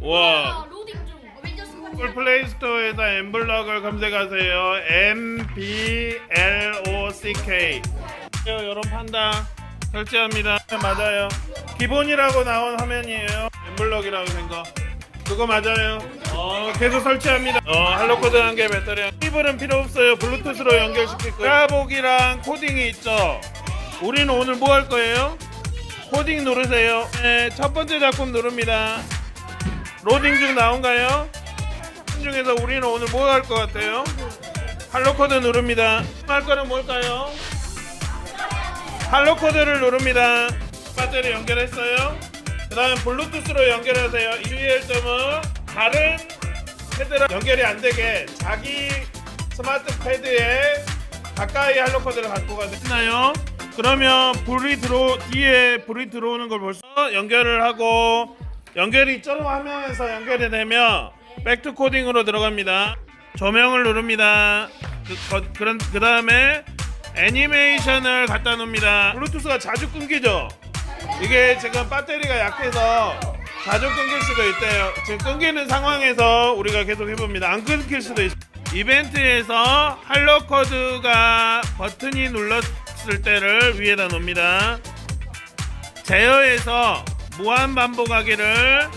와. 로딩 중. 어벤져스 파티. 구글 플레이 스토어에서 엠블럭을 검색하세요. M B L O C K. 여러분 판다 설치합니다. 맞아요. 기본이라고 나온 화면이에요. 엠블럭이라고 된 거. 그거 맞아요. 어, 계속 설치합니다. 어, 할로 코드 한 개 배터리. 케이블은 필요 없어요. 블루투스로 연결시킬 거예요. 까보기랑 코딩이 있죠. 우리는 오늘 뭐 할 거예요? 코딩 누르세요. 네, 첫 번째 작품 누릅니다. 로딩 중 나온가요? 중에서 우리는 오늘 뭐 할 것 같아요? 할로코드 누릅니다. 할 거는 뭘까요? 할로코드를 누릅니다. 배터리 연결했어요. 그 다음 블루투스로 연결하세요. 주의할 점은 다른 패드랑 연결이 안 되게 자기 스마트 패드에 가까이 할로코드를 갖고 가나요? 그러면 불이 들어 뒤에 불이 들어오는 걸 벌써 연결을 하고 연결이 저런 화면에서 연결이 되면 백투 코딩으로 들어갑니다. 조명을 누릅니다. 그, 거- 그런 그 다음에 애니메이션을 갖다 놓습니다. 블루투스가 자주 끊기죠. 이게 지금 배터리가 약해서 자주 끊길 수도 있대요. 지금 끊기는 상황에서 우리가 계속 해봅니다. 안 끊길 수도 있어요. 이벤트에서 할로코드가 버튼이 눌렀 을 때를 위에다 놓습니다. 제어에서 무한 반복하기를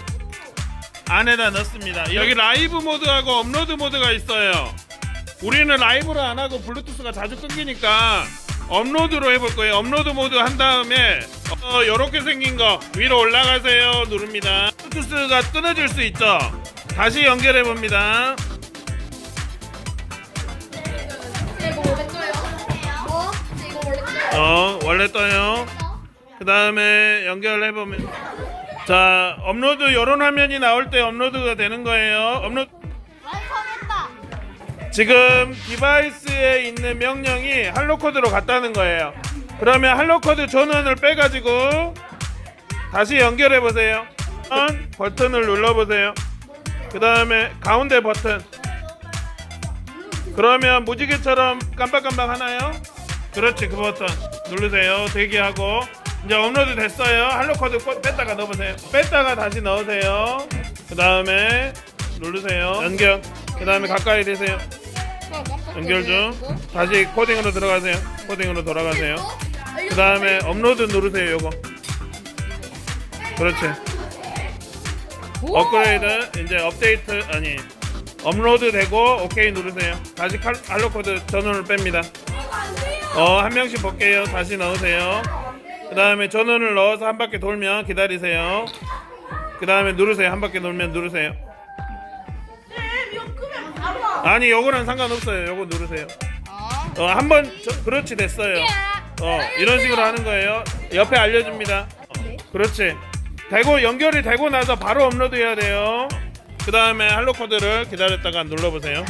안에다 넣습니다. 여기 라이브 모드하고 업로드 모드가 있어요. 우리는 라이브로 안 하고 블루투스가 자주 끊기니까 업로드로 해볼 거예요. 업로드 모드 한 다음에 어, 이렇게 생긴 거 위로 올라가세요 누릅니다. 블루투스가 끊어질 수 있죠. 다시 연결해 봅니다. 원래 떠요. 그 다음에 연결해 보면 자 업로드 이런 화면이 나올 때 업로드가 되는 거예요. 업로드. 지금 디바이스에 있는 명령이 할로 코드로 갔다는 거예요. 그러면 할로 코드 전원을 빼가지고 다시 연결해 보세요. 버튼을 눌러 보세요. 그 다음에 가운데 버튼. 그러면 무지개처럼 깜빡깜빡 하나요? 그렇지 그 버튼 누르세요. 대기하고 이제 업로드 됐어요. 할로 코드 꽂- 뺐다가 넣어보세요. 뺐다가 다시 넣으세요. 그 다음에 누르세요. 연결. 그 다음에 가까이 대세요. 연결 중 다시 코딩으로 들어가세요 코딩으로 돌아가세요 그 다음에 업로드 누르세요 요거 그렇지 업그레이드 이제 업데이트 아니 업로드 되고 오케이 누르세요 다시 칼, 알로코드 전원을 뺍니다 어 한 명씩 볼게요. 다시 넣으세요. 그 다음에 전원을 넣어서 한 바퀴 돌면 기다리세요. 그 다음에 누르세요. 한 바퀴 돌면 누르세요. 아니 요거랑 상관없어요. 요거 누르세요. 어 한번 그렇지 됐어요. 어 이런 식으로 하는 거예요. 옆에 알려줍니다. 어, 그렇지. 되고 연결이 되고 나서 바로 업로드 해야 돼요. 그 다음에 할로 코드를 기다렸다가 눌러보세요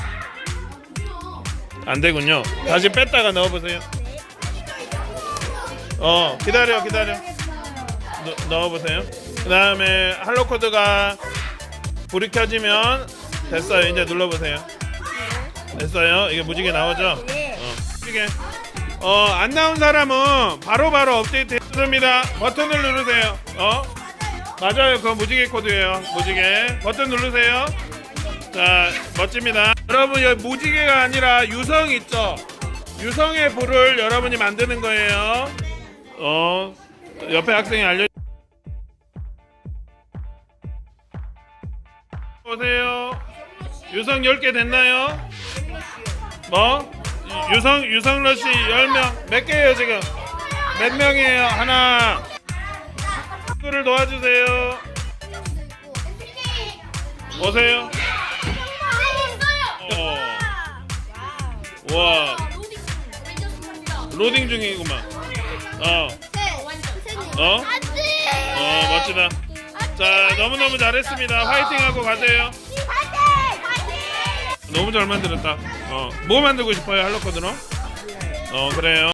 안 되군요 다시 뺐다가 넣어보세요 어 기다려 기다려 넣- 넣어보세요 그 다음에 할로 코드가 불이 켜지면 됐어요 이제 눌러보세요 됐어요 이게 무지개 나오죠 어, 무지개 어, 안 나온 사람은 바로바로 업데이트 누릅니다. 버튼을 누르세요. 어? 맞아요. 그거 무지개 코드예요. 무지개. 버튼 누르세요. 자, 멋집니다. 여러분, 여기 무지개가 아니라 유성 있죠? 유성의 불을 여러분이 만드는 거예요. 어, 옆에 학생이 알려 보세요. 유성 10개 됐나요? 뭐? 유성 유성 러시 10명 몇 개예요 지금? 몇 명이에요? 하나 친구를 도와주세요 오세요 와. 로딩 중이구만. 어. 어? 어 멋지다. 자 너무 너무 잘했습니다. 화이팅하고 가세요. 너무 잘 만들었다. 어. 뭐 만들고 싶어요 할로코드로? 어 그래요